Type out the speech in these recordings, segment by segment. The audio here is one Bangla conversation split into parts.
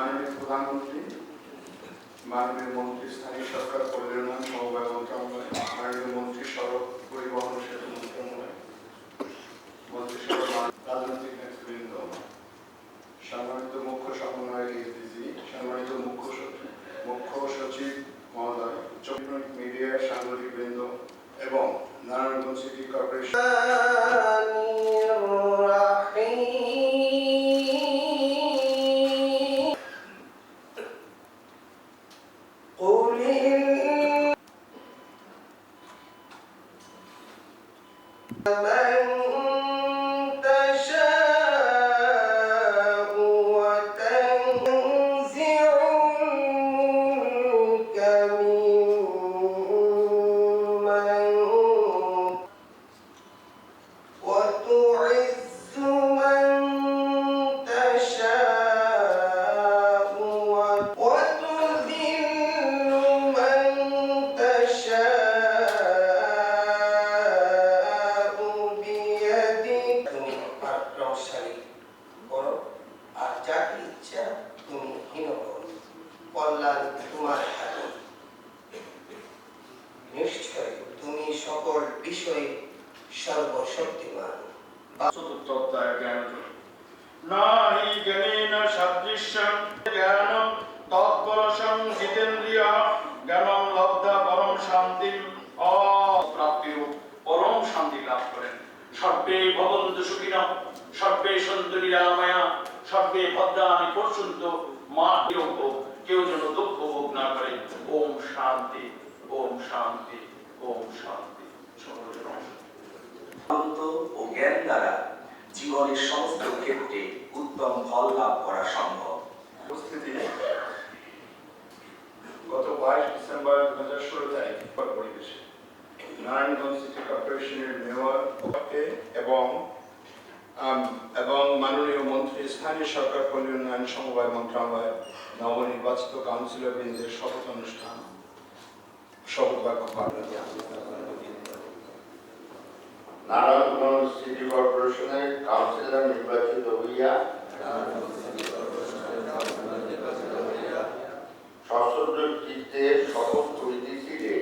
মাননীয় প্রধানমন্ত্রী মাননীয় মন্ত্রী স্থানীয় সরকার কল্যাণ Amém. সর্বশক্তিমান চতুর্থ অধ্যায় জ্ঞান নাহি জ্ঞানেন সাদৃশ্যং জ্ঞানম তৎপরশং জিতেন্দ্রিয়। জ্ঞানম লব্ধা পরম শান্তিম অপ্রাপ্তির পরম শান্তি লাভ করেন। সর্বে ভবন্তু সুখিনঃ সর্বে সন্তু নিরাময়া সর্বে ভদ্রাণি পর্যন্ত মা কেউ যেন দুঃখ ভোগ না করে। ওম শান্তি। ওম শান্তি ওম শান্তি সকলের নমস্কার। আনন্দ ও জ্ঞান দ্বারা জীবনের সমস্ত ক্ষেত্রে উত্তম ফল লাভ করা সম্ভব। উপস্থিতি গত বাইশ ডিসেম্বর দু হাজার ষোলো তারিখ পরিবেশে নারায়ণগঞ্জ সিটি কর্পোরেশনের মেয়রকে এবং এবং মাননীয় মন্ত্রী, স্থানীয় সরকার পল্লী উন্নয়ন সমবায় মন্ত্রণালয় নবনির্বাচিত কাউন্সিলর বৃন্দের শপথ অনুষ্ঠান শপথ বাক্য পাঠ নারায়ণগঞ্জ সিটি কর্পোরেশনের কাউন্সিলর নির্বাচিত হইয়া সশস্ত্র চিত্তে শপথ করিতেছি যে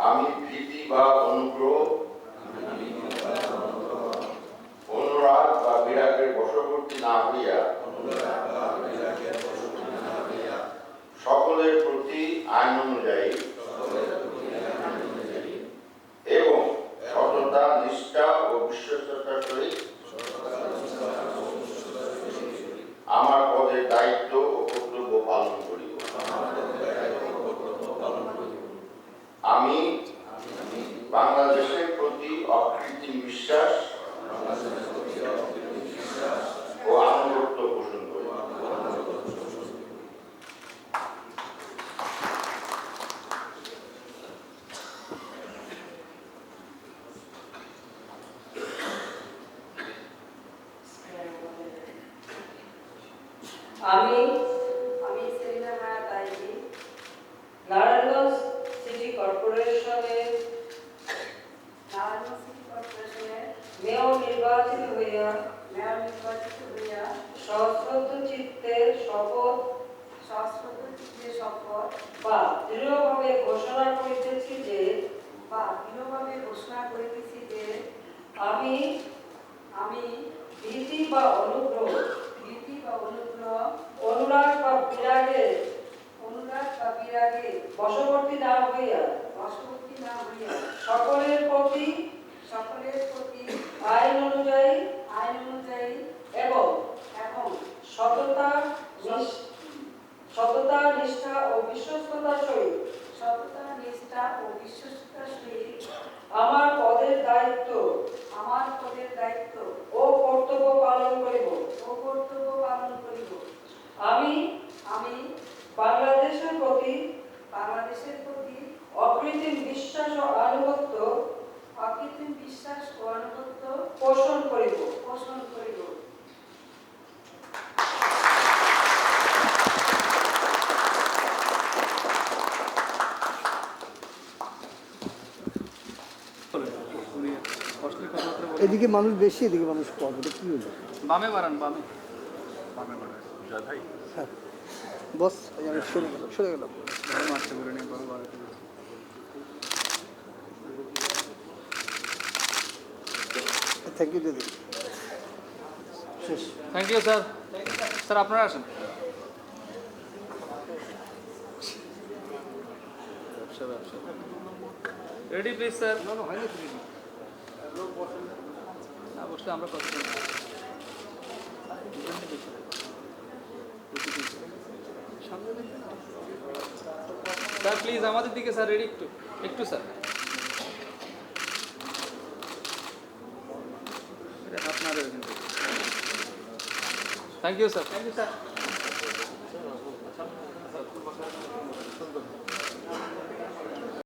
আমি ভীতি বা অনুগ্রহ, অনুরাগ বা বিরাগের বশবর্তী না হইয়া সকলের প্রতি আইন অনুযায়ী এবং সততা নিষ্ঠা ও বিশ্বস্ততার সহিত আমার পদের দায়িত্ব ও কর্তব্য পালন করিব আমি বাংলাদেশের প্রতি অকৃত্রিম বিশ্বাস ও আনুগত্য পোষণ করি আমি আমি সেলিনা হায়াত আইজি নারায়ণগঞ্জ সিটি কর্পোরেশনের, নারায়ণগঞ্জ সিটি কর্পোরেশনের মেয়র নির্বাচিত হইয়া, মেয়র নির্বাচিত হইয়া সশ্রদ্ধ চিত্তের শপথ সশ্রদ্ধ চিত্তে শপথ বা দৃঢ়ভাবে ঘোষণা করিতেছি যে, বা দৃঢ়ভাবে ঘোষণা করিতেছি যে, আমি আমি ভীতি বা অনুগ্রহ ভীতি বা অনুগ্রহ অনুরাগ বা বিরাগের অনুরাগ বা বিরাগে বশবর্তী না হইয়া বশবর্তী না হইয়া সকলের প্রতি সকলের প্রতি আইন অনুযায়ী আইন অনুযায়ী এবং এবং সততা নিস- সততা নিষ্ঠা ও বিশ্বস্ততার সহিত সততা নিষ্ঠা ও বিশ্বস্ততার সহিত আমার পদের দায়িত্ব আমার পদের দায়িত্ব। ও কর্তব্য পালন করিব। ও কর্তব্য পালন করিব। আমি আমি বাংলাদেশের প্রতি বাংলাদেশের প্রতি অকৃত্রিম বিশ্বাস ও আনুগত্য অকৃত্রিম বিশ্বাস ও আনুগত্য পোষণ করিব। পোষণ করিব। এদিকে মানুষ বেশি এদিকে মানুষ কম। এটা কি হলো? বামে বাড়ান বামে। হ্যাঁ। বস আমি সরে গেলাম সরে গেলাম। বামে মারতে বলে নিয়ে বামে বাড়াতে বলে। থ্যাংক ইউ দিদি। শেষ। থ্যাংক ইউ স্যার স্যার আপনারা আসেন। ব্যবসা ব্যবসা। রেডি প্লিজ স্যার না না হয়নি না বসলে আমরা কত স্যার প্লিজ আমাদের দিকে স্যার রেডি একটু একটু স্যার কিন্তু thank you sir thank you sir